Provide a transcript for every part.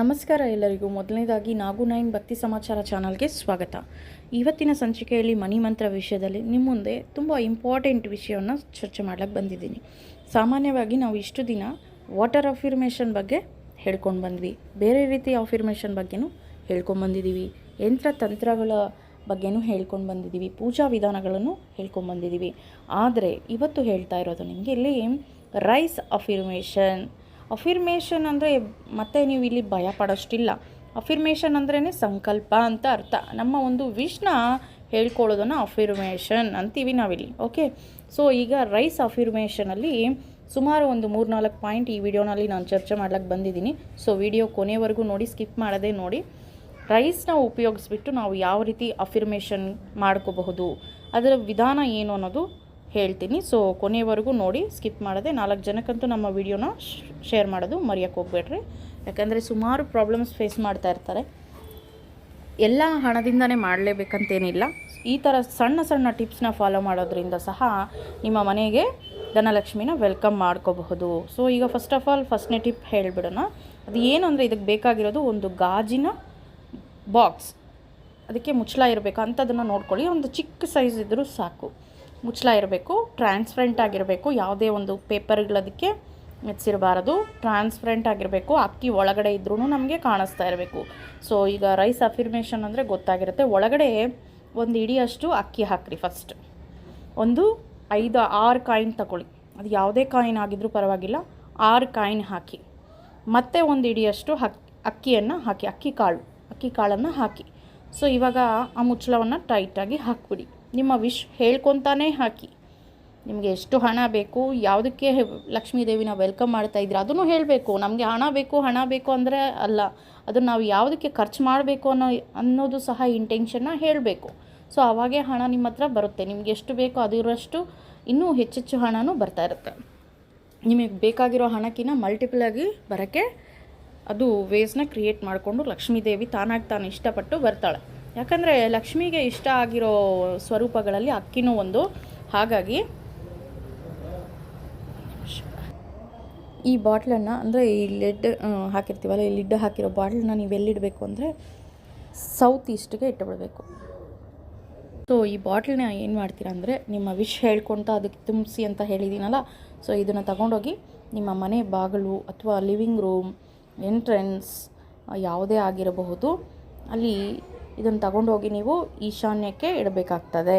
ನಮಸ್ಕಾರ ಎಲ್ಲರಿಗೂ. ಮೊದಲನೇದಾಗಿ ನಾಗು ನೈನ್ ಭಕ್ತಿ ಸಮಾಚಾರ ಚಾನಲ್ಗೆ ಸ್ವಾಗತ. ಇವತ್ತಿನ ಸಂಚಿಕೆಯಲ್ಲಿ ಮನಿ ಮಂತ್ರ ವಿಷಯದಲ್ಲಿ ನಿಮ್ಮ ಮುಂದೆ ತುಂಬ ಇಂಪಾರ್ಟೆಂಟ್ ವಿಷಯವನ್ನು ಚರ್ಚೆ ಮಾಡ್ಲಿಕ್ಕೆ ಬಂದಿದ್ದೀನಿ. ಸಾಮಾನ್ಯವಾಗಿ ನಾವು ಇಷ್ಟು ದಿನ ವಾಟರ್ ಅಫಿರ್ಮೇಷನ್ ಬಗ್ಗೆ ಹೇಳ್ಕೊಂಡು ಬಂದ್ವಿ. ಬೇರೆ ರೀತಿ ಅಫಿರ್ಮೇಷನ್ ಬಗ್ಗೆನೂ ಹೇಳ್ಕೊಂಡು ಬಂದಿದ್ದೀವಿ ಯಂತ್ರ ತಂತ್ರಗಳ ಬಗ್ಗೆನೂ ಹೇಳ್ಕೊಂಡು ಬಂದಿದ್ದೀವಿ ಪೂಜಾ ವಿಧಾನಗಳನ್ನು ಹೇಳ್ಕೊಂಡು ಬಂದಿದ್ದೀವಿ ಆದರೆ ಇವತ್ತು ಹೇಳ್ತಾ ಇರೋದು ನಿಮಗೆ ಇಲ್ಲಿ ರೈಸ್ ಅಫಿರ್ಮೇಷನ್ ಅಫಿರ್ಮೇಷನ್ ಅಂದರೆ ಮತ್ತೆ ನೀವು ಇಲ್ಲಿ ಭಯ ಪಡೋಷ್ಟಿಲ್ಲ ಅಫಿರ್ಮೇಷನ್ ಅಂದ್ರೇ ಸಂಕಲ್ಪ ಅಂತ ಅರ್ಥ. ನಮ್ಮ ಒಂದು ವಿಷ್ನ ಹೇಳ್ಕೊಳ್ಳೋದನ್ನು ಅಫಿರ್ಮೇಷನ್ ಅಂತೀವಿ ನಾವಿಲ್ಲಿ ಓಕೆ ಸೊ ಈಗ ರೈಸ್ ಅಫಿರ್ಮೇಷನಲ್ಲಿ ಸುಮಾರು ಒಂದು ಮೂರು ನಾಲ್ಕು ಪಾಯಿಂಟ್ ಈ ವಿಡಿಯೋನಲ್ಲಿ ನಾನು ಚರ್ಚೆ ಮಾಡ್ಲಿಕ್ಕೆ ಬಂದಿದ್ದೀನಿ. ಸೊ ವಿಡಿಯೋ ಕೊನೆವರೆಗೂ ನೋಡಿ, ಸ್ಕಿಪ್ ಮಾಡದೆ ನೋಡಿ. ರೈಸ್ನ ಉಪಯೋಗಿಸ್ಬಿಟ್ಟು ನಾವು ಯಾವ ರೀತಿ ಅಫಿರ್ಮೇಷನ್ ಮಾಡ್ಕೋಬಹುದು, ಅದರ ವಿಧಾನ ಏನು ಅನ್ನೋದು ಹೇಳ್ತೀನಿ. ಸೊ ಕೊನೆಯವರೆಗೂ ನೋಡಿ ಸ್ಕಿಪ್ ಮಾಡದೆ ನಾಲ್ಕು ಜನಕ್ಕಂತೂ ನಮ್ಮ ವಿಡಿಯೋನ ಶೇರ್ ಮಾಡೋದು ಮರೆಯೋಕ್ಕೆ ಹೋಗ್ಬೇಡ್ರಿ. ಯಾಕಂದರೆ ಸುಮಾರು ಪ್ರಾಬ್ಲಮ್ಸ್ ಫೇಸ್ ಮಾಡ್ತಾ ಇರ್ತಾರೆ. ಎಲ್ಲ ಹಣದಿಂದನೇ ಮಾಡಲೇಬೇಕಂತೇನಿಲ್ಲ. ಈ ಥರ ಸಣ್ಣ ಸಣ್ಣ ಟಿಪ್ಸ್ನ ಫಾಲೋ ಮಾಡೋದ್ರಿಂದ ಸಹ ನಿಮ್ಮ ಮನೆಗೆ ಧನಲಕ್ಷ್ಮಿನ ವೆಲ್ಕಮ್ ಮಾಡ್ಕೋಬಹುದು. ಸೊ ಈಗ ಫಸ್ಟ್ ಆಫ್ ಆಲ್ ಫಸ್ಟ್ನೇ ಟಿಪ್ ಹೇಳಿಬಿಡೋಣ. ಅದು ಏನು ಅಂದರೆ ಇದಕ್ಕೆ ಬೇಕಾಗಿರೋದು ಒಂದು ಗಾಜಿನ ಬಾಕ್ಸ್ ಅದಕ್ಕೆ ಮುಚ್ಚಳ ಇರಬೇಕು. ಅಂಥದನ್ನು ನೋಡ್ಕೊಳ್ಳಿ. ಒಂದು ಚಿಕ್ಕ ಸೈಜ್ ಇದ್ದರೂ ಸಾಕು. ಮುಚ್ಚಳ ಇರಬೇಕು ಟ್ರಾನ್ಸ್ಪರೆಂಟ್ ಆಗಿರಬೇಕು, ಯಾವುದೇ ಒಂದು ಪೇಪರ್ಗಳದಕ್ಕೆ ಮೆಚ್ಚಿರಬಾರದು. ಟ್ರಾನ್ಸ್ಪರೆಂಟ್ ಆಗಿರಬೇಕು, ಅಕ್ಕಿ ಒಳಗಡೆ ಇದ್ರೂ ನಮಗೆ ಕಾಣಿಸ್ತಾ ಇರಬೇಕು. ಸೊ ಈಗ ರೈಸ್ ಅಫಿರ್ಮೇಷನ್ ಅಂದರೆ ಗೊತ್ತಾಗಿರುತ್ತೆ. ಒಳಗಡೆ ಒಂದು ಇಡಿಯಷ್ಟು ಅಕ್ಕಿ ಹಾಕ್ರಿ ಫಸ್ಟ್ ಒಂದು ಐದು, ಆರು ಕಾಯಿನ್ ತಗೊಳ್ಳಿ. ಅದು ಯಾವುದೇ ಕಾಯಿನ್ ಆಗಿದ್ರೂ ಪರವಾಗಿಲ್ಲ. ಆರು ಕಾಯಿನ್ ಹಾಕಿ. ಮತ್ತೆ ಒಂದು ಇಡಿಯಷ್ಟು ಹಕ್, ಅಕ್ಕಿಯನ್ನು ಹಾಕಿ. ಅಕ್ಕಿ ಕಾಳು, ಅಕ್ಕಿ ಕಾಳನ್ನು ಹಾಕಿ. ಸೊ ಇವಾಗ ಆ ಮುಚ್ಚಳವನ್ನು ಟೈಟಾಗಿ ಹಾಕ್ಬಿಡಿ. ನಿಮ್ಮ ವಿಶ್ ಹೇಳ್ಕೊತಾನೇ ಹಾಕಿ. ನಿಮಗೆ ಎಷ್ಟು ಹಣ ಬೇಕು, ಯಾವುದಕ್ಕೆ ಲಕ್ಷ್ಮೀ ದೇವಿನ ವೆಲ್ಕಮ್ ಮಾಡ್ತಾ ಇದ್ದೀರಾ, ಅದನ್ನು ಹೇಳಬೇಕು. ನಮಗೆ ಹಣ ಬೇಕು ಹಣ ಬೇಕು ಅಂದರೆ ಅಲ್ಲ, ಅದನ್ನು ನಾವು ಯಾವುದಕ್ಕೆ ಖರ್ಚು ಮಾಡಬೇಕು ಅನ್ನೋ, ಅನ್ನೋದು ಸಹ ಇಂಟೆನ್ಷನ್ನ ಹೇಳಬೇಕು. ಸೊ ಅವಾಗೇ ಹಣ ನಿಮ್ಮ ಹತ್ರ ಬರುತ್ತೆ. ನಿಮ್ಗೆ ಎಷ್ಟು ಬೇಕೋ ಅದಿರೋಷ್ಟು ಇನ್ನೂ ಹೆಚ್ಚೆಚ್ಚು ಹಣನೂ ಬರ್ತಾ ಇರುತ್ತೆ. ನಿಮಗೆ ಬೇಕಾಗಿರೋ ಹಣಕ್ಕಿಂತ ಮಲ್ಟಿಪಲ್ ಆಗಿ ಬರೋಕ್ಕೆ ಅದು ವೇಸ್ನ ಕ್ರಿಯೇಟ್ ಮಾಡಿಕೊಂಡು ಲಕ್ಷ್ಮೀದೇವಿ ತಾನಾಗಿ ತಾನು ಇಷ್ಟಪಟ್ಟು ಬರ್ತಾಳೆ. ಯಾಕಂದರೆ ಲಕ್ಷ್ಮಿಗೆ ಇಷ್ಟ ಆಗಿರೋ ಸ್ವರೂಪಗಳಲ್ಲಿ ಅಕ್ಕಿನೂ ಒಂದು. ಹಾಗಾಗಿ ಈ ಬಾಟ್ಲನ್ನು, ಅಂದರೆ ಈ ಲೆಡ್ ಹಾಕಿರ್ತೀವಲ್ಲ, ಈ ಲಿಡ್ ಹಾಕಿರೋ ಬಾಟ್ಲನ್ನ ನೀವು ಎಲ್ಲಿಡಬೇಕು ಅಂದರೆ ಸೌತ್ ಈಸ್ಟ್ಗೆ ಇಟ್ಟುಬಿಡಬೇಕು. ಸೊ ಈ ಬಾಟ್ಲನ್ನ ಏನು ಮಾಡ್ತೀರಾ ಅಂದರೆ ನಿಮ್ಮ ವಿಶ್ ಹೇಳ್ಕೊತ ಅದಕ್ಕೆ ತುಂಬಿಸಿ ಅಂತ ಹೇಳಿದ್ದೀನಲ್ಲ ಸೊ ಇದನ್ನು ತಗೊಂಡೋಗಿ ನಿಮ್ಮ ಮನೆ ಬಾಗಿಲು ಅಥವಾ ಲಿವಿಂಗ್ ರೂಮ್, ಎಂಟ್ರೆನ್ಸ್ ಯಾವುದೇ ಆಗಿರಬಹುದು. ಅಲ್ಲಿ ಇದನ್ನು ತಗೊಂಡೋಗಿ ನೀವು ಈಶಾನ್ಯಕ್ಕೆ ಇಡಬೇಕಾಗ್ತದೆ.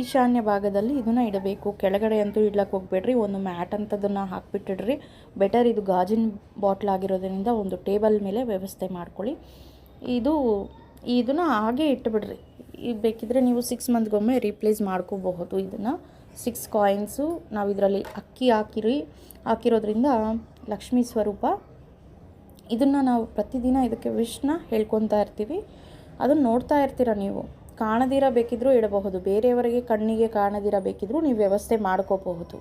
ಈಶಾನ್ಯ ಭಾಗದಲ್ಲಿ ಇದನ್ನು ಇಡಬೇಕು. ಕೆಳಗಡೆ ಅಂತೂ ಇಡ್ಲಕ್ಕೆ ಹೋಗ್ಬೇಡ್ರಿ. ಒಂದು ಮ್ಯಾಟ್ ಅಂತದನ್ನು ಹಾಕ್ಬಿಟ್ಟಿಡ್ರಿ. ಬೆಟರ್ ಇದು ಗಾಜಿನ ಬಾಟ್ಲ್ ಆಗಿರೋದ್ರಿಂದ ಒಂದು ಟೇಬಲ್ ಮೇಲೆ ವ್ಯವಸ್ಥೆ ಮಾಡ್ಕೊಳ್ಳಿ. ಇದು, ಇದನ್ನು ಹಾಗೆ ಇಟ್ಟುಬಿಡ್ರಿ ಈಗ ಬೇಕಿದ್ರೆ ನೀವು ಸಿಕ್ಸ್ ಮಂತ್ಗೊಮ್ಮೆ ರೀಪ್ಲೇಸ್ ಮಾಡ್ಕೋಬಹುದು ಇದನ್ನು. ಸಿಕ್ಸ್ ಕಾಯಿನ್ಸು ನಾವು ಇದರಲ್ಲಿ ಅಕ್ಕಿ ಹಾಕಿರಿ. ಹಾಕಿರೋದ್ರಿಂದ ಲಕ್ಷ್ಮೀ ಸ್ವರೂಪ. ಇದನ್ನು ನಾವು ಪ್ರತಿದಿನ ಇದಕ್ಕೆ ವಿಶ್ನ ಹೇಳ್ಕೊತಾ ಇರ್ತೀವಿ. ಅದನ್ನು ನೋಡ್ತಾ ಇರ್ತೀರ ನೀವು? ಕಾಣದಿರ ಬೇಕಿದ್ರೂ ಇಡಬಹುದು. ಬೇರೆಯವರಿಗೆ ಕಣ್ಣಿಗೆ ಕಾಣದಿರ ಬೇಕಿದ್ರೂ ನೀವು ವ್ಯವಸ್ಥೆ ಮಾಡ್ಕೋಬಹುದು.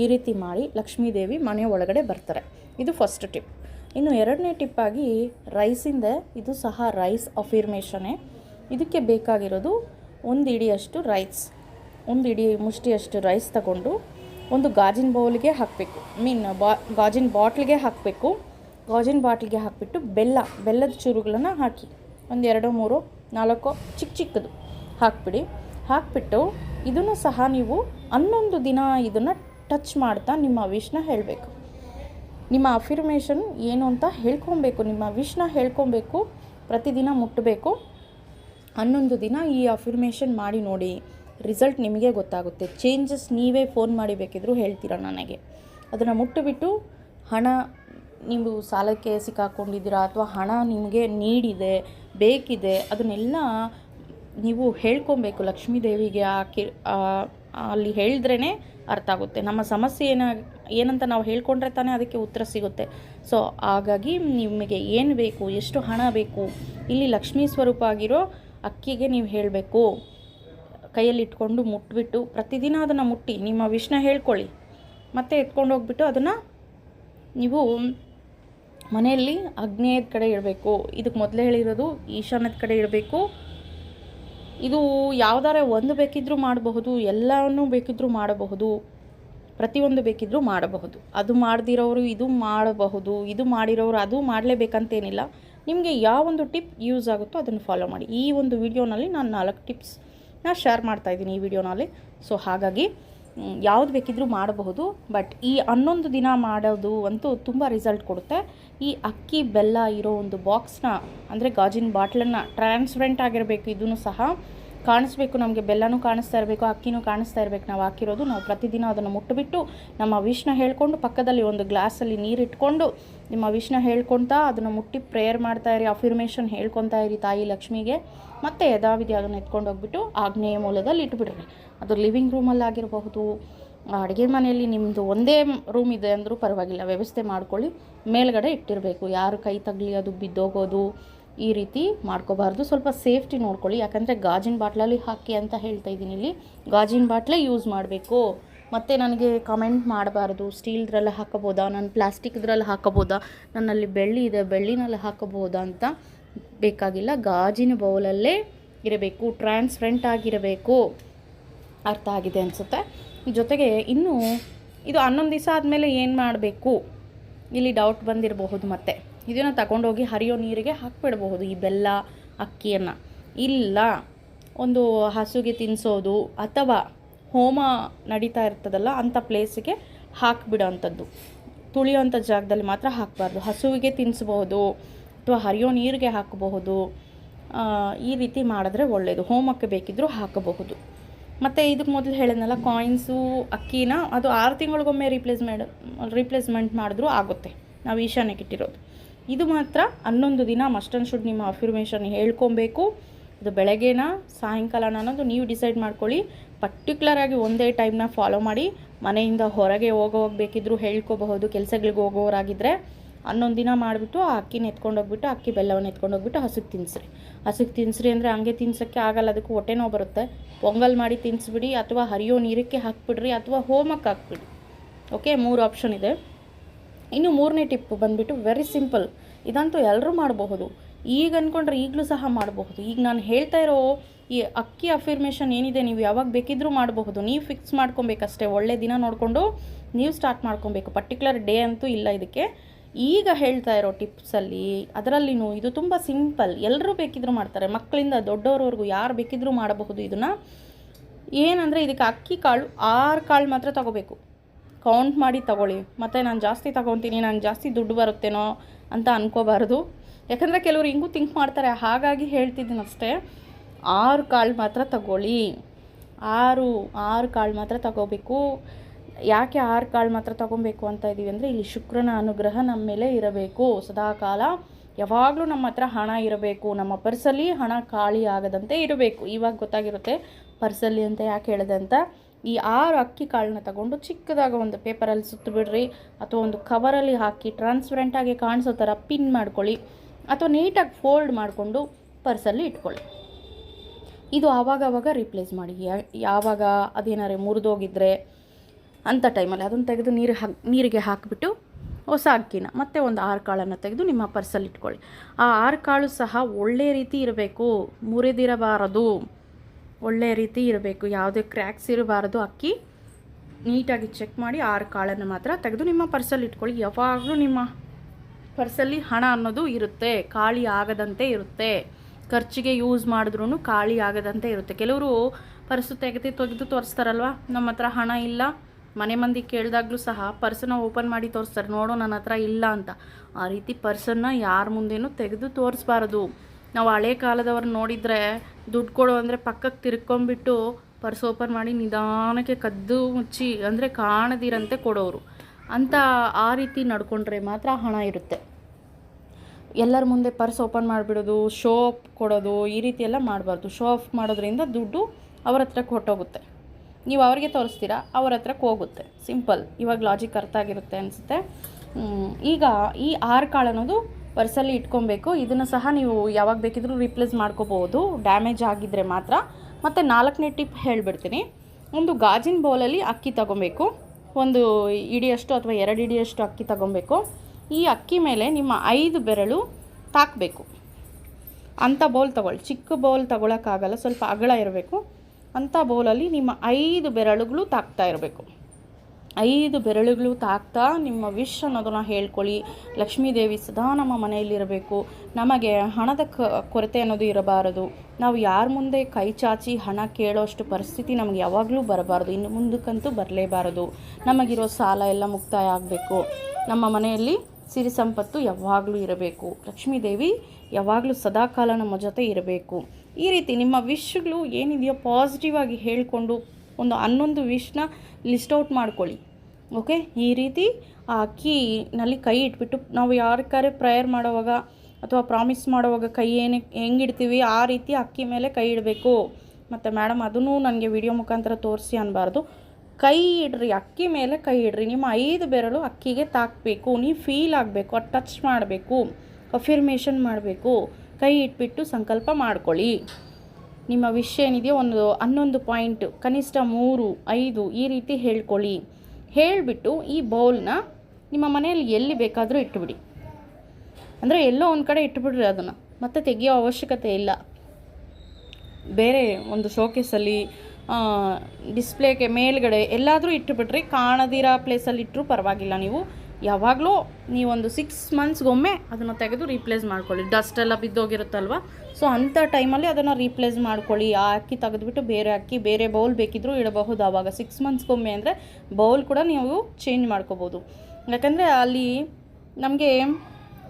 ಈ ರೀತಿ ಮಾಡಿ ಲಕ್ಷ್ಮೀದೇವಿ ಮನೆ ಒಳಗಡೆ ಬರ್ತಾರೆ. ಇದು ಫಸ್ಟ್ ಟಿಪ್ ಇನ್ನು ಎರಡನೇ ಟಿಪ್ಪಾಗಿ ರೈಸಿಂದ ಇದು ಸಹ ರೈಸ್ ಅಫಿರ್ಮೇಷನೇ ಇದಕ್ಕೆ ಬೇಕಾಗಿರೋದು ಒಂದು ಇಡಿಯಷ್ಟು ರೈಸ್ ಒಂದು ಇಡಿ ಮುಷ್ಟಿಯಷ್ಟು ರೈಸ್ ತಗೊಂಡು ಒಂದು ಗಾಜಿನ ಬೌಲ್ಗೆ ಹಾಕಬೇಕು. ಮೀನ್ ಬಾ, ಗಾಜಿನ ಬಾಟ್ಲಿಗೆ ಹಾಕಬೇಕು. ಗಾಜಿನ ಬಾಟ್ಲಿಗೆ ಹಾಕಿಬಿಟ್ಟು ಬೆಲ್ಲ, ಬೆಲ್ಲದ ಚೂರುಗಳನ್ನು ಹಾಕಿ. ಒಂದು ಎರಡು ಮೂರು, ನಾಲ್ಕು ಚಿಕ್ಕ ಚಿಕ್ಕದು. ಹಾಕ್ಬಿಡಿ. ಹಾಕ್ಬಿಟ್ಟು ಇದನ್ನು ಸಹ ನೀವು ಹನ್ನೊಂದು ದಿನ ಇದನ್ನು ಟಚ್ ಮಾಡ್ತಾ ನಿಮ್ಮ ವಿಷ್ನ ಹೇಳಬೇಕು. ನಿಮ್ಮ ಅಫಿರ್ಮೇಷನ್ ಏನು ಅಂತ ಹೇಳ್ಕೊಬೇಕು. ನಿಮ್ಮ ವಿಷ್ನ ಹೇಳ್ಕೊಬೇಕು. ಪ್ರತಿದಿನ ಮುಟ್ಟಬೇಕು. ಹನ್ನೊಂದು ದಿನ ಈ ಅಫಿರ್ಮೇಷನ್ ಮಾಡಿ ನೋಡಿ. ರಿಸಲ್ಟ್ ನಿಮಗೆ ಗೊತ್ತಾಗುತ್ತೆ. ಚೇಂಜಸ್ ನೀವೇ ಫೋನ್ ಮಾಡಿಬೇಕಿದ್ರು ಹೇಳ್ತೀರಾ ನನಗೆ. ಅದನ್ನು ಮುಟ್ಟುಬಿಟ್ಟು ಹಣ ನೀವು ಸಾಲಕ್ಕೆ ಸಿಕ್ಕಾಕೊಂಡಿದ್ದೀರಾ ಅಥವಾ ಹಣ ನಿಮಗೆ ನೀಡಿದೆ, ಬೇಕಿದೆ, ಅದನ್ನೆಲ್ಲ ನೀವು ಹೇಳ್ಕೊಬೇಕು. ಲಕ್ಷ್ಮೀ ದೇವಿಗೆ ಆಕಿ ಅಲ್ಲಿ ಹೇಳಿದ್ರೇ ಅರ್ಥ ಆಗುತ್ತೆ. ನಮ್ಮ ಸಮಸ್ಯೆ ಏನ, ಏನಂತ ನಾವು ಹೇಳ್ಕೊಂಡ್ರೆ ತಾನೇ ಅದಕ್ಕೆ ಉತ್ತರ ಸಿಗುತ್ತೆ. ಸೊ, ಹಾಗಾಗಿ ನಿಮಗೆ ಏನು ಬೇಕು, ಎಷ್ಟು ಹಣ ಬೇಕು, ಇಲ್ಲಿ ಲಕ್ಷ್ಮೀ ಸ್ವರೂಪ ಆಗಿರೋ ಅಕ್ಕಿಗೆ ನೀವು ಹೇಳಬೇಕು. ಕೈಯಲ್ಲಿಟ್ಕೊಂಡು ಮುಟ್ಬಿಟ್ಟು, ಪ್ರತಿದಿನ ಅದನ್ನು ಮುಟ್ಟಿ, ನಿಮ್ಮ ವಿಷ್ಣ ಹೇಳ್ಕೊಳ್ಳಿ. ಮತ್ತೆ ಎತ್ಕೊಂಡು ಹೋಗ್ಬಿಟ್ಟು ಅದನ್ನು ನೀವು ಮನೆಯಲ್ಲಿ ಆಗ್ನೇಯದ ಕಡೆ ಇರಬೇಕು. ಇದಕ್ಕೆ ಮೊದಲೇ ಹೇಳಿರೋದು ಈಶಾನ್ಯದ ಕಡೆ ಇರಬೇಕು. ಇದು ಯಾವ್ದಾರ ಒಂದು ಬೇಕಿದ್ದರೂ ಮಾಡಬಹುದು ಎಲ್ಲವನ್ನೂ ಬೇಕಿದ್ದರೂ ಮಾಡಬಹುದು, ಪ್ರತಿಯೊಂದು ಬೇಕಿದ್ದರೂ ಮಾಡಬಹುದು. ಅದು ಮಾಡ್ದಿರೋರು ಇದು ಮಾಡಬಹುದು, ಇದು ಮಾಡಿರೋರು ಅದು ಮಾಡಲೇಬೇಕಂತೇನಿಲ್ಲ. ನಿಮಗೆ ಯಾವೊಂದು ಟಿಪ್ ಯೂಸ್ ಆಗುತ್ತೋ ಅದನ್ನು ಫಾಲೋ ಮಾಡಿ. ಈ ಒಂದು ವಿಡಿಯೋನಲ್ಲಿ ನಾನು ನಾಲ್ಕು ಟಿಪ್ಸ್ನ ಶೇರ್ ಮಾಡ್ತಾಯಿದ್ದೀನಿ ಈ ವಿಡಿಯೋನಲ್ಲಿ. ಸೊ ಹಾಗಾಗಿ ಯಾವ್ದು ಬೇಕಿದ್ರೂ ಮಾಡಬಹುದು ಬಟ್ ಈ ಹನ್ನೊಂದು ದಿನ ಮಾಡೋದು ಅಂತೂ ತುಂಬ ರಿಸಲ್ಟ್ ಕೊಡುತ್ತೆ. ಈ ಅಕ್ಕಿ, ಬೆಲ್ಲ ಇರೋ ಒಂದು ಬಾಕ್ಸ್ನ ಅಂದರೆ ಗಾಜಿನ ಬಾಟ್ಲನ್ನು ಟ್ರಾನ್ಸ್ಪರೆಂಟ್ ಆಗಿರಬೇಕು ಇದೂ ಸಹ ಕಾಣಿಸ್ಬೇಕು, ನಮಗೆ ಬೆಲ್ಲನೂ ಕಾಣಿಸ್ತಾ ಇರಬೇಕು, ಅಕ್ಕಿನೂ ಕಾಣಿಸ್ತಾ ಇರಬೇಕು. ನಾವು ಹಾಕಿರೋದು, ನಾವು ಪ್ರತಿದಿನ ಅದನ್ನು ಮುಟ್ಟುಬಿಟ್ಟು ನಮ್ಮ ವಿಷ್ಣ ಹೇಳ್ಕೊಂಡು ಪಕ್ಕದಲ್ಲಿ ಒಂದು ಗ್ಲಾಸಲ್ಲಿ ನೀರು ಇಟ್ಕೊಂಡು ನಿಮ್ಮ ವಿಷ್ಣ ಹೇಳ್ಕೊಳ್ತಾ ಅದನ್ನು ಮುಟ್ಟಿ ಪ್ರೇಯರ್ ಮಾಡ್ತಾ ಇರಿ, ಅಫಿರ್ಮೇಷನ್ ಹೇಳ್ಕೊತಾ ಇರಿ ತಾಯಿ ಲಕ್ಷ್ಮಿಗೆ. ಮತ್ತು ಯಥಾವಿಧಿ ಅದನ್ನು ಎತ್ಕೊಂಡು ಹೋಗ್ಬಿಟ್ಟು ಆಗ್ನೇಯ ಮೂಲದಲ್ಲಿ ಇಟ್ಬಿಡ್ರಿ. ಅದು ಲಿವಿಂಗ್ ರೂಮಲ್ಲಿ ಆಗಿರಬಹುದು ಅಡುಗೆ ಮನೆಯಲ್ಲಿ ನಿಮ್ಮದು ಒಂದೇ ರೂಮ್ ಇದೆ ಅಂದರೂ ಪರವಾಗಿಲ್ಲ. ವ್ಯವಸ್ಥೆ ಮಾಡ್ಕೊಳ್ಳಿ. ಮೇಲ್ಗಡೆ ಇಟ್ಟಿರಬೇಕು. ಯಾರು ಕೈ ತಗಲಿ, ಅದು ಬಿದ್ದೋಗೋದು ಈ ರೀತಿ ಮಾಡ್ಕೋಬಾರ್ದು. ಸ್ವಲ್ಪ ಸೇಫ್ಟಿ ನೋಡ್ಕೊಳ್ಳಿ. ಯಾಕಂದರೆ ಗಾಜಿನ ಬಾಟ್ಲಲ್ಲಿ ಹಾಕಿ ಅಂತ ಹೇಳ್ತಾ ಇದ್ದೀನಿ ಇಲ್ಲಿ. ಗಾಜಿನ ಬಾಟ್ಲೇ ಯೂಸ್ ಮಾಡಬೇಕು. ಮತ್ತು ನನಗೆ ಕಮೆಂಟ್ ಮಾಡಬಾರ್ದು. ಸ್ಟೀಲ್ದ್ರಲ್ಲಿ ಹಾಕಬೋದಾ? ನಾನು ಪ್ಲಾಸ್ಟಿಕ್ದ್ರಲ್ಲಿ ಹಾಕಬೋದಾ? ನನ್ನಲ್ಲಿ ಬೆಳ್ಳಿ ಇದೆ. ಬೆಳ್ಳಿನಲ್ಲಿ ಹಾಕಬೋದಾ ಅಂತ ಬೇಕಾಗಿಲ್ಲ. ಗಾಜಿನ ಬೌಲಲ್ಲೇ ಇರಬೇಕು. ಟ್ರಾನ್ಸ್ಪರೆಂಟ್ ಆಗಿರಬೇಕು. ಅರ್ಥ ಆಗಿದೆ ಅನಿಸುತ್ತೆ? ಜೊತೆಗೆ ಇನ್ನು ಇದು ಹನ್ನೊಂದು ದಿವಸ ಆದಮೇಲೆ ಏನು ಮಾಡಬೇಕು? ಇಲ್ಲಿ ಡೌಟ್ ಬಂದಿರಬಹುದು ಮತ್ತೆ. ಇದನ್ನು ತಗೊಂಡೋಗಿ ಹರಿಯೋ ನೀರಿಗೆ ಹಾಕ್ಬಿಡ್ಬಹುದು, ಈ ಬೆಲ್ಲ, ಅಕ್ಕಿಯನ್ನು. ಇಲ್ಲ, ಒಂದು ಹಸುಗೆ ತಿನ್ನಿಸೋದು ಅಥವಾ ಹೋಮ ನಡೀತಾ ಇರ್ತದಲ್ಲ, ಅಂಥ ಪ್ಲೇಸಿಗೆ ಹಾಕಿಬಿಡೋವಂಥದ್ದು ತುಳಿಯೋಂಥ ಜಾಗದಲ್ಲಿ ಮಾತ್ರ ಹಾಕಬಾರ್ದು. ಹಸುವಿಗೆ ತಿನ್ನಿಸ್ಬಹುದು ಅಥವಾ ಹರಿಯೋ ನೀರಿಗೆ ಹಾಕಬಹುದು ಈ ರೀತಿ ಮಾಡಿದ್ರೆ ಒಳ್ಳೆಯದು ಹೋಮಕ್ಕೆ ಬೇಕಿದ್ದರೂ ಹಾಕಬಹುದು. ಮತ್ತು ಇದಕ್ಕೆ ಮೊದಲು ಹೇಳಿದ್ನಲ್ಲ ಕಾಯಿನ್ಸು ಅಕ್ಕಿನ, ಅದು ಆರು ತಿಂಗಳಿಗೊಮ್ಮೆ ರೀಪ್ಲೇಸ್ಮೆಂಟ್ ರೀಪ್ಲೇಸ್ಮೆಂಟ್ ಮಾಡಿದ್ರೂ ಆಗುತ್ತೆ. ನಾವು ಈಶಾನ್ಯಕ್ಕೆ ಇಟ್ಟಿರೋದು. ಇದು ಮಾತ್ರ ಹನ್ನೊಂದು ದಿನ ಮಸ್ಟ್ ಆ್ಯಂಡ್ ಶುಡ್ ನಿಮ್ಮ ಅಫಿರ್ಮೇಷನ್ ಹೇಳ್ಕೊಬೇಕು. ಅದು ಬೆಳಗ್ಗೆನ, ಸಾಯಂಕಾಲನ ಅನ್ನೋದು ನೀವು ಡಿಸೈಡ್ ಮಾಡ್ಕೊಳ್ಳಿ. ಪರ್ಟಿಕ್ಯುಲರಾಗಿ ಒಂದೇ ಟೈಮ್ನ ಫಾಲೋ ಮಾಡಿ, ಮನೆಯಿಂದ ಹೊರಗೆ ಹೋಗೋವಾಗ ಹೇಳ್ಕೋಬಹುದು, ಕೆಲಸಗಳಿಗೆ ಹೋಗೋರಾಗಿದ್ದರೆ ಹನ್ನೊಂದು ದಿನ ಮಾಡಿಬಿಟ್ಟು ಆ ಅಕ್ಕಿನ ಎತ್ಕೊಂಡೋಗ್ಬಿಟ್ಟು ಅಕ್ಕಿ ಬೆಲ್ಲವನ್ನು ಎತ್ಕೊಂಡೋಗ್ಬಿಟ್ಟು ಹಸುಗೆ ತಿನ್ನಿಸ್ರಿ ಹಸುಗೆ ತಿನ್ನಿಸ್ರಿ ಅಂದರೆ ಹಂಗೆ ತಿನ್ಸೋಕ್ಕೆ ಆಗಲ್ಲ, ಅದಕ್ಕೆ ಹೊಟ್ಟೆ ನೋವು ಬರುತ್ತೆ. ಪೊಂಗಲ್ ಮಾಡಿ ತಿನ್ನಿಸ್ಬಿಡಿ ಅಥವಾ ಹರಿಯೋ ನೀರಕ್ಕೆ ಹಾಕ್ಬಿಡ್ರಿ, ಅಥವಾ ಹೋಮಕ್ಕೆ ಹಾಕ್ಬಿಡಿ. ಓಕೆ ಮೂರು ಆಪ್ಷನ್ ಇದೆ. ಇನ್ನು ಮೂರನೇ ಟಿಪ್ ಬಂದುಬಿಟ್ಟು ವೆರಿ ಸಿಂಪಲ್ ಇದಂತೂ ಎಲ್ಲರೂ ಮಾಡಬಹುದು. ಈಗ ಅಂದ್ಕೊಂಡ್ರೆ ಈಗಲೂ ಸಹ ಮಾಡಬಹುದು. ಈಗ ನಾನು ಹೇಳ್ತಾ ಇರೋ ಈ ಅಕ್ಕಿ ಅಫಿರ್ಮೇಷನ್ ಏನಿದೆ, ನೀವು ಯಾವಾಗ ಬೇಕಿದ್ರೂ ಮಾಡಬಹುದು. ನೀವು ಫಿಕ್ಸ್ ಮಾಡ್ಕೊಬೇಕಷ್ಟೇ. ಒಳ್ಳೆ ದಿನ ನೋಡಿಕೊಂಡು ನೀವು ಸ್ಟಾರ್ಟ್ ಮಾಡ್ಕೊಬೇಕು. ಪರ್ಟಿಕ್ಯುಲರ್ ಡೇ ಅಂತೂ ಇಲ್ಲ ಇದಕ್ಕೆ. ಈಗ ಹೇಳ್ತಾ ಇರೋ ಟಿಪ್ಸಲ್ಲಿ ಅದರಲ್ಲಿನೂ ಇದು ತುಂಬ ಸಿಂಪಲ್ ಎಲ್ಲರೂ ಬೇಕಿದ್ರೂ ಮಾಡ್ತಾರೆ. ಮಕ್ಕಳಿಂದ ದೊಡ್ಡವ್ರವರೆಗೂ ಯಾರು ಬೇಕಿದ್ರೂ ಮಾಡಬಹುದು ಇದನ್ನು. ಏನಂದರೆ ಇದಕ್ಕೆ ಅಕ್ಕಿ ಕಾಳು, ಆರು ಕಾಳು ಮಾತ್ರ ತಗೋಬೇಕು. ಕೌಂಟ್ ಮಾಡಿ ತಗೊಳ್ಳಿ. ಮತ್ತು ನಾನು ಜಾಸ್ತಿ ತಗೊತೀನಿ, ನಾನು ಜಾಸ್ತಿ ದುಡ್ಡು ಬರುತ್ತೇನೋ ಅಂತ ಅನ್ಕೋಬಾರ್ದು. ಯಾಕಂದರೆ ಕೆಲವರು ಹಿಂಗೂ ಥಿಂಕ್ ಮಾಡ್ತಾರೆ. ಹಾಗಾಗಿ ಹೇಳ್ತಿದ್ದೀನಿ ಅಷ್ಟೇ. ಆರು ಕಾಳು ಮಾತ್ರ ತಗೊಳ್ಳಿ. ಆರು ಆರು ಕಾಳು ಮಾತ್ರ ತಗೋಬೇಕು. ಯಾಕೆ ಆರು ಕಾಳು ಮಾತ್ರ ತಗೊಬೇಕು ಅಂತ ಇದ್ದೀವಿ ಅಂದರೆ, ಇಲ್ಲಿ ಶುಕ್ರನ ಅನುಗ್ರಹ ನಮ್ಮ ಮೇಲೆ ಇರಬೇಕು. ಸದಾಕಾಲ ಯಾವಾಗಲೂ ನಮ್ಮ ಹತ್ರ ಹಣ ಇರಬೇಕು. ನಮ್ಮ ಪರ್ಸಲ್ಲಿ ಹಣ ಖಾಲಿ ಆಗದಂತೆ ಇರಬೇಕು. ಇವಾಗ ಗೊತ್ತಾಗಿರುತ್ತೆ ಪರ್ಸಲ್ಲಿ ಅಂತ ಯಾಕೆ ಹೇಳಿದೆ ಅಂತ. ಈ ಆರು ಅಕ್ಕಿ ಕಾಳನ್ನ ತಗೊಂಡು ಚಿಕ್ಕದಾಗ ಒಂದು ಪೇಪರಲ್ಲಿ ಸುತ್ತಬಿಡ್ರಿ ಅಥವಾ ಒಂದು ಕವರಲ್ಲಿ ಹಾಕಿ ಟ್ರಾನ್ಸ್ಪರೆಂಟಾಗಿ ಕಾಣಿಸೋ ಥರ ಪಿನ್ ಮಾಡ್ಕೊಳ್ಳಿ, ಅಥವಾ ನೀಟಾಗಿ ಫೋಲ್ಡ್ ಮಾಡಿಕೊಂಡು ಪರ್ಸಲ್ಲಿ ಇಟ್ಕೊಳ್ಳಿ. ಇದು ಆವಾಗವಾಗ ಆವಾಗ ರೀಪ್ಲೇಸ್ ಮಾಡಿ. ಯಾವಾಗ ಅದೇನಾರೆ ಮುರಿದೋಗಿದ್ರೆ ಅಂಥ ಟೈಮಲ್ಲಿ ಅದನ್ನು ತೆಗೆದು ನೀರು ಹಾಕಿ, ನೀರಿಗೆ ಹಾಕಿಬಿಟ್ಟು ಹೊಸ ಅಕ್ಕಿನ ಮತ್ತೆ ಒಂದು ಆರು ಕಾಳನ್ನು ತೆಗೆದು ನಿಮ್ಮ ಪರ್ಸಲ್ಲಿ ಇಟ್ಕೊಳ್ಳಿ. ಆ ಆರು ಕಾಳು ಸಹ ಒಳ್ಳೆ ರೀತಿ ಇರಬೇಕು. ಮುರಿದಿರಬಾರದು. ಒಳ್ಳೆ ರೀತಿ ಇರಬೇಕು. ಯಾವುದೇ ಕ್ರ್ಯಾಕ್ಸ್ ಇರಬಾರ್ದು. ಅಕ್ಕಿ ನೀಟಾಗಿ ಚೆಕ್ ಮಾಡಿ ಆರು ಕಾಳನ್ನು ಮಾತ್ರ ತೆಗೆದು ನಿಮ್ಮ ಪರ್ಸಲ್ಲಿ ಇಟ್ಕೊಳ್ಳಿ. ಯಾವಾಗಲೂ ನಿಮ್ಮ ಪರ್ಸಲ್ಲಿ ಹಣ ಅನ್ನೋದು ಇರುತ್ತೆ. ಖಾಲಿ ಆಗದಂತೆ ಇರುತ್ತೆ. ಖರ್ಚಿಗೆ ಯೂಸ್ ಮಾಡಿದ್ರೂ ಖಾಲಿ ಆಗದಂತೆ ಇರುತ್ತೆ. ಕೆಲವರು ಪರ್ಸು ತೆಗೆದು ತೆಗೆದು ತೋರಿಸ್ತಾರಲ್ವ? ನಮ್ಮ ಹತ್ರ ಹಣ ಇಲ್ಲ. ಮನೆ ಮಂದಿ ಕೇಳಿದಾಗಲೂ ಸಹ ಪರ್ಸನ್ನ ಓಪನ್ ಮಾಡಿ ತೋರಿಸ್ತಾರೆ. ನೋಡು ನನ್ನ ಹತ್ರ ಇಲ್ಲ ಅಂತ. ಆ ರೀತಿ ಪರ್ಸನ್ನ ಯಾರ ಮುಂದೇನೂ ತೆಗೆದು ತೋರಿಸ್ಬಾರ್ದು. ನಾವು ಹಳೆ ಕಾಲದವ್ರು ನೋಡಿದರೆ ದುಡ್ಡು ಕೊಡು ಅಂದರೆ ಪಕ್ಕಕ್ಕೆ ತಿರ್ಕೊಂಬಿಟ್ಟು ಪರ್ಸ್ ಓಪನ್ ಮಾಡಿ ನಿಧಾನಕ್ಕೆ ಕದ್ದು ಮುಚ್ಚಿ ಅಂದರೆ ಕಾಣದಿರಂತೆ ಕೊಡೋರು. ಅಂತ ಆ ರೀತಿ ನಡ್ಕೊಂಡ್ರೆ ಮಾತ್ರ ಹಣ ಇರುತ್ತೆ. ಎಲ್ಲರ ಮುಂದೆ ಪರ್ಸ್ ಓಪನ್ ಮಾಡಿಬಿಡೋದು, ಶೋ ಆಫ್ ಕೊಡೋದು, ಈ ರೀತಿ ಎಲ್ಲ ಮಾಡಬಾರ್ದು. ಶೋ ಆಫ್ ಮಾಡೋದ್ರಿಂದ ದುಡ್ಡು ಅವ್ರ ಹತ್ರ ಕೊಟ್ಟೋಗುತ್ತೆ. ನೀವು ಅವ್ರಿಗೆ ತೋರಿಸ್ತೀರಾ, ಅವ್ರ ಹತ್ರಕ್ಕೆ ಹೋಗುತ್ತೆ. ಸಿಂಪಲ್. ಇವಾಗ ಲಾಜಿಕ್ ಅರ್ಥ ಆಗಿರುತ್ತೆ ಅನಿಸುತ್ತೆ. ಈಗ ಈ ಆರು ಕಾಳು ಅನ್ನೋದು ಪರ್ಸಲ್ಲಿ ಇಟ್ಕೊಬೇಕು. ಇದನ್ನು ಸಹ ನೀವು ಯಾವಾಗ ಬೇಕಿದ್ರೂ ರಿಪ್ಲೇಸ್ ಮಾಡ್ಕೋಬೋದು ಡ್ಯಾಮೇಜ್ ಆಗಿದ್ದರೆ ಮಾತ್ರ. ಮತ್ತು ನಾಲ್ಕನೇ ಟಿಪ್ ಹೇಳಿಬಿಡ್ತೀನಿ. ಒಂದು ಗಾಜಿನ ಬೌಲಲ್ಲಿ ಅಕ್ಕಿ ತಗೊಬೇಕು. ಒಂದು ಇಡಿಯಷ್ಟು ಅಥವಾ ಎರಡು ಇಡಿಯಷ್ಟು ಅಕ್ಕಿ ತಗೊಬೇಕು. ಈ ಅಕ್ಕಿ ಮೇಲೆ ನಿಮ್ಮ ಐದು ಬೆರಳು ತಾಕಬೇಕು. ಅಂಥ ಬೌಲ್ ತಗೊಳ್ಳಿ. ಚಿಕ್ಕ ಬೌಲ್ ತಗೊಳಕ್ಕಾಗಲ್ಲ. ಸ್ವಲ್ಪ ಅಗಲ ಇರಬೇಕು. ಅಂಥ ಬೌಲಲ್ಲಿ ನಿಮ್ಮ ಐದು ಬೆರಳುಗಳು ತಾಕ್ತಾ ಇರಬೇಕು. ಐದು ಬೆರಳುಗಳು ತಾಕ್ತಾ ನಿಮ್ಮ ವಿಶ್ ಅನ್ನೋದನ್ನು ಹೇಳ್ಕೊಳ್ಳಿ. ಲಕ್ಷ್ಮೀ ದೇವಿ ಸದಾ ನಮ್ಮ ಮನೆಯಲ್ಲಿರಬೇಕು ನಮಗೆ ಹಣದ ಕೊರತೆ ಅನ್ನೋದು ಇರಬಾರದು. ನಾವು ಯಾರ ಮುಂದೆ ಕೈ ಚಾಚಿ ಹಣ ಕೇಳೋಷ್ಟು ಪರಿಸ್ಥಿತಿ ನಮಗೆ ಯಾವಾಗಲೂ ಬರಬಾರದು. ಇನ್ನು ಮುಂದಕ್ಕಂತೂ ಬರಲೇಬಾರದು. ನಮಗಿರೋ ಸಾಲ ಎಲ್ಲ ಮುಕ್ತಾಯ ಆಗಬೇಕು. ನಮ್ಮ ಮನೆಯಲ್ಲಿ ಸಿರಿ ಸಂಪತ್ತು ಯಾವಾಗಲೂ ಇರಬೇಕು. ಲಕ್ಷ್ಮೀದೇವಿ ಯಾವಾಗಲೂ ಸದಾಕಾಲ ನಮ್ಮ ಜೊತೆ ಇರಬೇಕು. ಈ ರೀತಿ ನಿಮ್ಮ ವಿಶ್ಗಳು ಏನಿದೆಯೋ ಪಾಸಿಟಿವ್ ಆಗಿ ಹೇಳಿಕೊಂಡು ಒಂದು ಹನ್ನೊಂದು ವಿಶ್ನ ಲಿಸ್ಟ್ ಔಟ್ ಮಾಡ್ಕೊಳ್ಳಿ. ಓಕೆ ಈ ರೀತಿ ಆ ಅಕ್ಕಿನಲ್ಲಿ ಕೈ ಇಟ್ಬಿಟ್ಟು ನಾವು ಯಾರಿಗಾರೆ ಪ್ರೇಯರ್ ಮಾಡೋವಾಗ ಅಥವಾ ಪ್ರಾಮಿಸ್ ಮಾಡೋವಾಗ ಕೈ ಏನಕ್ಕೆ ಹೆಂಗೆ ಇಡ್ತೀವಿ ಆ ರೀತಿ ಅಕ್ಕಿ ಮೇಲೆ ಕೈ ಇಡಬೇಕು. ಮತ್ತು ಮೇಡಮ್ ಅದನ್ನು ನನಗೆ ವಿಡಿಯೋ ಮುಖಾಂತರ ತೋರಿಸಿ ಅನ್ನಬಾರ್ದು ಕೈ ಇಡ್ರಿ, ಅಕ್ಕಿ ಮೇಲೆ ಕೈ ಇಡ್ರಿ. ನಿಮ್ಮ ಐದು ಬೆರಳು ಅಕ್ಕಿಗೆ ತಾಕಬೇಕು. ನೀವು ಫೀಲ್ ಆಗಬೇಕು ಅದು ಟಚ್ ಮಾಡಬೇಕು ಅಫಿರ್ಮೇಷನ್ ಮಾಡಬೇಕು. ಕೈ ಇಟ್ಬಿಟ್ಟು ಸಂಕಲ್ಪ ಮಾಡ್ಕೊಳ್ಳಿ. ನಿಮ್ಮ ವಿಷಯ ಏನಿದೆಯೋ ಒಂದು, ಹನ್ನೊಂದು ಪಾಯಿಂಟ್, ಕನಿಷ್ಠ ಮೂರು, ಐದು ಈ ರೀತಿ ಹೇಳ್ಕೊಳ್ಳಿ. ಹೇಳಿಬಿಟ್ಟು ಈ ಬೌಲ್ನ ನಿಮ್ಮ ಮನೆಯಲ್ಲಿ ಎಲ್ಲಿ ಬೇಕಾದರೂ ಇಟ್ಟುಬಿಡಿ. ಅಂದರೆ ಎಲ್ಲೋ ಒಂದು ಕಡೆ ಇಟ್ಟುಬಿಡ್ರಿ ಅದನ್ನು. ಮತ್ತೆ ತೆಗೆಯೋ ಅವಶ್ಯಕತೆ ಇಲ್ಲ. ಬೇರೆ ಒಂದು ಶೋಕೇಸಲ್ಲಿ ಡಿಸ್ಪ್ಲೇಗೆ ಮೇಲ್ಗಡೆ ಎಲ್ಲಾದರೂ ಇಟ್ಟುಬಿಟ್ರಿ ಕಾಣದಿರೋ ಪ್ಲೇಸಲ್ಲಿ ಇಟ್ಟರೂ ಪರವಾಗಿಲ್ಲ ನೀವು. ಯಾವಾಗಲೂ ನೀವೊಂದು ಸಿಕ್ಸ್ ಮಂತ್ಸ್ಗೊಮ್ಮೆ ಅದನ್ನು ತೆಗೆದು ರೀಪ್ಲೇಸ್ ಮಾಡ್ಕೊಳ್ಳಿ. ಡಸ್ಟ್ ಎಲ್ಲ ಬಿದ್ದೋಗಿರುತ್ತಲ್ವ? ಸೊ ಅಂಥ ಟೈಮಲ್ಲಿ ಅದನ್ನು ರೀಪ್ಲೇಸ್ ಮಾಡ್ಕೊಳ್ಳಿ. ಆ ಅಕ್ಕಿ ತೆಗೆದುಬಿಟ್ಟು ಬೇರೆ ಅಕ್ಕಿ, ಬೇರೆ ಬೌಲ್ ಬೇಕಿದ್ದರೂ ಇಡಬಹುದು. ಆವಾಗ ಸಿಕ್ಸ್ ಮಂತ್ಸ್ಗೊಮ್ಮೆ ಅಂದರೆ ಬೌಲ್ ಕೂಡ ನೀವು ಚೇಂಜ್ ಮಾಡ್ಕೋಬೋದು. ಯಾಕಂದರೆ ಅಲ್ಲಿ ನಮಗೆ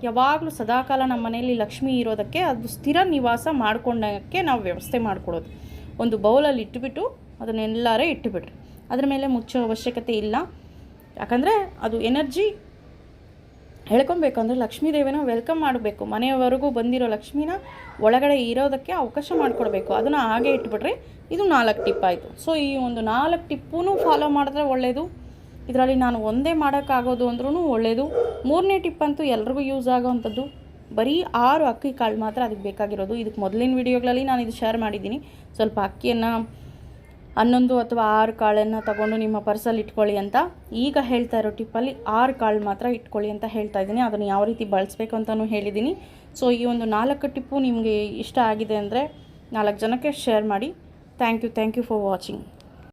ಯಾವಾಗಲೂ ಸದಾಕಾಲ ನಮ್ಮ ಮನೆಯಲ್ಲಿ ಲಕ್ಷ್ಮಿ ಇರೋದಕ್ಕೆ ಅದು ಸ್ಥಿರ ನಿವಾಸ ಮಾಡ್ಕೊಂಡಕ್ಕೆ ನಾವು ವ್ಯವಸ್ಥೆ ಮಾಡಿಕೊಡೋದು ಒಂದು ಬೌಲಲ್ಲಿ ಇಟ್ಟುಬಿಟ್ಟು ಅದನ್ನೆಲ್ಲರೇ ಇಟ್ಟುಬಿಟ್ರಿ ಅದ್ರ ಮೇಲೆ ಮುಚ್ಚೋ ಅವಶ್ಯಕತೆ ಇಲ್ಲ. ಯಾಕಂದರೆ ಅದು ಎನರ್ಜಿ ಹೇಳ್ಕೊಬೇಕು ಅಂದರೆ ಲಕ್ಷ್ಮೀ ದೇವಿನ ವೆಲ್ಕಮ್ ಮಾಡಬೇಕು. ಮನೆಯವರೆಗೂ ಬಂದಿರೋ ಲಕ್ಷ್ಮೀನ ಒಳಗಡೆ ಇರೋದಕ್ಕೆ ಅವಕಾಶ ಮಾಡಿಕೊಡ್ಬೇಕು. ಅದನ್ನು ಹಾಗೆ ಇಟ್ಬಿಟ್ರೆ ಇದು ನಾಲ್ಕು ಟಿಪ್ ಆಯಿತು. ಸೊ ಈ ಒಂದು ನಾಲ್ಕು ಟಿಪ್ಪೂ ಫಾಲೋ ಮಾಡಿದ್ರೆ ಒಳ್ಳೆಯದು ಇದರಲ್ಲಿ ನಾನು ಒಂದೇ ಮಾಡೋಕ್ಕಾಗೋದು ಅಂದ್ರೂ ಒಳ್ಳೆಯದು ಮೂರನೇ ಟಿಪ್ ಅಂತೂ ಎಲ್ರಿಗೂ ಯೂಸ್ ಆಗೋವಂಥದ್ದು ಬರೀ ಆರು ಅಕ್ಕಿ ಕಾಳು ಮಾತ್ರ ಅದಕ್ಕೆ ಬೇಕಾಗಿರೋದು. ಇದಕ್ಕೆ ಮೊದಲಿನ ವೀಡಿಯೋಗಳಲ್ಲಿ ನಾನು ಇದು ಶೇರ್ ಮಾಡಿದ್ದೀನಿ. ಸ್ವಲ್ಪ ಅಕ್ಕಿಯನ್ನು ಹನ್ನೊಂದು ಅಥವಾ ಆರು ಕಾಳನ್ನು ತಗೊಂಡು ನಿಮ್ಮ ಪರ್ಸಲ್ಲಿ ಇಟ್ಕೊಳ್ಳಿ ಅಂತ. ಈಗ ಹೇಳ್ತಾ ಇರೋ ಟಿಪ್ಪಲ್ಲಿ ಆರು ಕಾಳು ಮಾತ್ರ ಇಟ್ಕೊಳ್ಳಿ ಅಂತ ಹೇಳ್ತಾ ಇದ್ದೀನಿ. ಅದನ್ನು ಯಾವ ರೀತಿ ಬಳಸಬೇಕು ಅಂತಲೂ ಹೇಳಿದ್ದೀನಿ. ಸೊ, ಈ ಒಂದು ನಾಲ್ಕು ಟಿಪ್ಪು ನಿಮಗೆ ಇಷ್ಟ ಆಗಿದೆ ಅಂದರೆ ನಾಲ್ಕು ಜನಕ್ಕೆ ಶೇರ್ ಮಾಡಿ. Thank you thank you for watching.